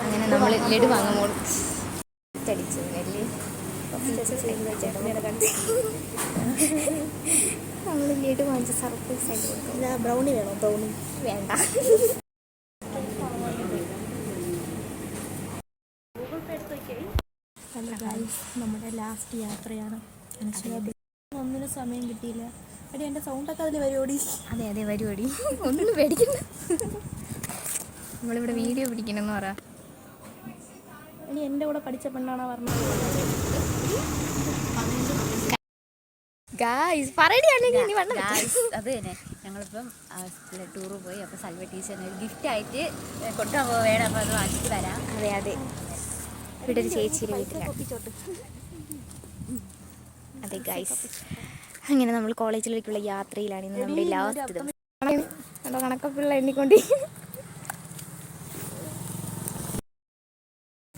അങ്ങനെ നമ്മൾ ലഡു വാങ്ങുമ്പോൾ അടിച്ചു അല്ലേ? നമ്മൾ ലഡു വാങ്ങിച്ച് സർപ്രൈസ് ആയിട്ട് കൊടുക്കും. ബ്രൗണി വേണോ? ബ്രൗണി വേണ്ട. നമ്മുടെ ലാസ്റ്റ് യാത്രയാണ്. ഒന്നിനും സമയം കിട്ടിയില്ല. എടി എന്റെ സൗണ്ടൊക്കെ അതിൽ വരുമോടി അതെ അതെ പരിപാടി ഒന്നും പേടിക്കുന്നു നമ്മളിവിടെ വീഡിയോ പിടിക്കണമെന്ന് പറ. ഇനി എന്റെ കൂടെ പഠിച്ച പെണ്ണാണോ പറഞ്ഞത്? ഗായ്സ് ഇനി അത് തന്നെ. ഞങ്ങളിപ്പം ടൂർ പോയി. അപ്പോൾ സൽവ ടീച്ചറിന് ഒരു ഗിഫ്റ്റ് ആയിട്ട് കൊണ്ടുപോകാൻ വേണം അപ്പോൾ അത് വാങ്ങിച്ചിട്ട് വരാം. അതെ അതെ. ഇവിടെ ഒരു ചേച്ചിയുടെ വീട്ടിലാണ്. അതെ ഗൈസ് അങ്ങനെ നമ്മൾ കോളേജിലേക്കുള്ള യാത്രയിലാണ് ഇന്ന് നമ്മുടെ ലാസ്റ്റ് ദിവസം. കണക്കപ്പിള്ള എണ്ണിക്കൊണ്ട്.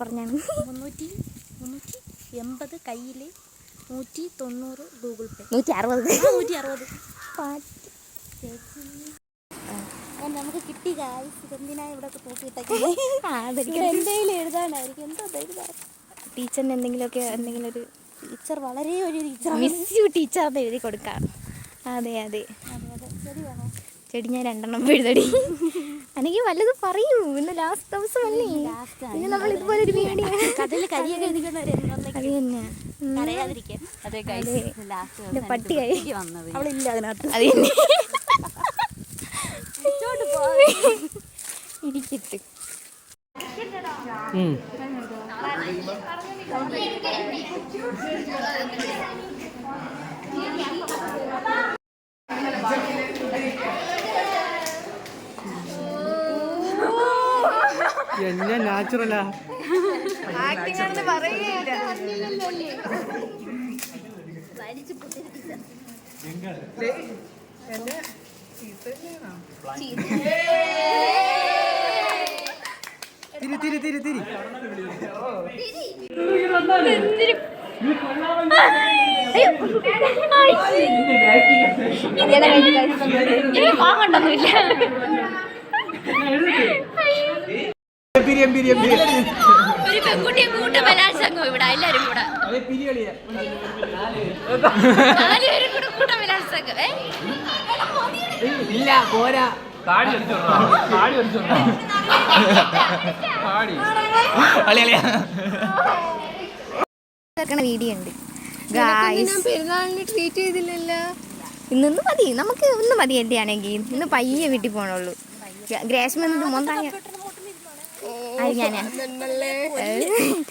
പറഞ്ഞാണ്. മുന്നൂറ്റി മുന്നൂറ്റി എൺപത് കയ്യിൽ നൂറ്റി തൊണ്ണൂറ് ഗൂഗിൾ പേ. നൂറ്റി അറുപത്. നൂറ്റി അറുപത്. നമുക്ക് കിട്ടി ഗായ്സ് ഇതെന്തിനാ ഇവിടെ തൂക്കിയിട്ടൊക്കെ? കയ്യിൽ എഴുതാനായിരിക്കും? എന്തോ എഴുതാൻ ടീച്ചറിന് എന്തെങ്കിലുമൊക്കെ എന്തെങ്കിലും ഒരു ടീച്ചർ വളരെ ഒരു ടീച്ചർ മിസ് യു ടീച്ചറിന് എഴുതി കൊടുക്കാം. അതെ അതെ. അതെ അതെ. ശരിയാണോ. ചെടി ഞാൻ രണ്ടെണ്ണം എഴുതടി അല്ലെങ്കിൽ വല്ലതും പറയൂ. ഇന്ന് ലാസ്റ്റ് ദിവസം അല്ലേ ഇന്ന് നമ്മൾ ഇതുപോലെ ഒരു പട്ടിയായി. വന്നത്. അവളില്ല അതിനകത്ത്. അത് തന്നെ. ഇരിക്കട്ട്. എന്നെ നാച്ചുറലാ തിരി തിരി തിരി തിരി. പിരി എമ്പിരി എമ്പിരി ഒരു പെൺകുട്ടിയെ കൂട്ട ബലാത്സംഗം ഇവിടെ എല്ലാരും കൂടെ. നാലുപേരും കൂട്ട ബലാത്സംഗം ഏ? ഇല്ല പോരാ. താടി താടി കേൾക്കണ വീഡിയോ ഉണ്ട്. പെരുന്നാളിന് ട്രീറ്റ് ചെയ്തില്ലല്ലോ. ഇന്നൊന്ന് മതി നമുക്ക് ഒന്ന് മതി എന്റെ ആണെങ്കിൽ. ഇന്ന് പയ്യെ വീട്ടിൽ പോകണുള്ളൂ ഗ്രാസ് വന്നിട്ട് മൊന്തായ അത് ഞാനാ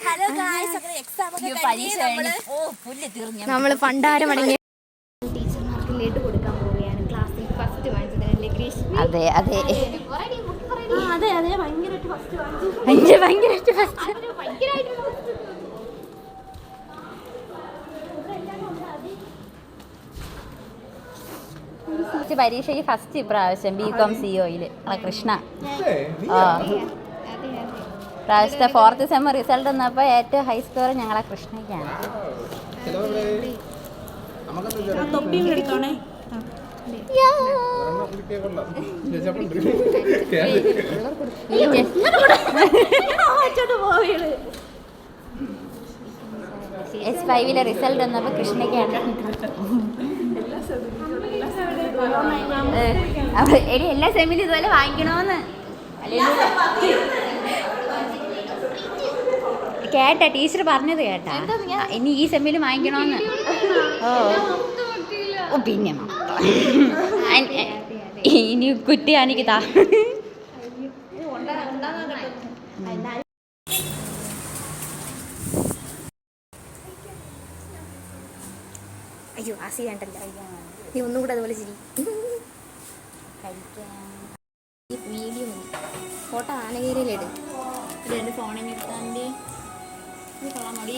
ഹലോ ഗായ്സ് അങ്ങനെ എക്സാം ഒക്കെ പരീക്ഷ കഴിഞ്ഞ്. ഓ നമ്മൾ പണ്ടാരം അടങ്ങിയ ടീച്ചർമാർക്ക് ലഡു കൊടുക്കാൻ പോവുകയാണ് ക്ലാസ്സിൽ ഫസ്റ്റ് വാങ്ങിച്ചതല്ലേ അതെ അതെ. അതെ അതെ. ഭയങ്കരമായിട്ട് ഫസ്റ്റ് വാങ്ങിച്ചു ഭയങ്കരമായിട്ട് ഫസ്റ്റ് പരീക്ഷയ്ക്ക് ഫസ്റ്റ് ഇപ്രാവശ്യം ബി കോം സിഒയിൽ കൃഷ്ണ. ആ. പ്രാവശ്യത്തെ ഫോർത്ത് സെമ്മ റിസൾട്ട് വന്നപ്പോൾ ഏറ്റവും ഹൈ സ്കോർ ഞങ്ങളെ കൃഷ്ണയ്ക്കാണ്. എസ് ഫൈവിലെ റിസൾട്ട് വന്നപ്പോൾ കൃഷ്ണയ്ക്കാണ്. എടി എല്ലാ സെമിലും ഇതുപോലെ വാങ്ങിക്കണോന്ന്. കേട്ടാ ടീച്ചർ പറഞ്ഞത് കേട്ടാ. ഇനി ഈ സെമ്മിൽ വാങ്ങിക്കണോന്ന്. ഓ. ഓ പിന്നെ ഇനി കുറ്റി താ അയ്യോ ആസി വേണ്ടല്ലോ നീ ഒന്നും കൂടെ അതുപോലെ ചിരി. ഈ വീഡിയോ ഫോട്ടോ ആനകീരയിലിട് എന്റെ ഫോണിൽ നിർത്താന്റെ 你好，玛丽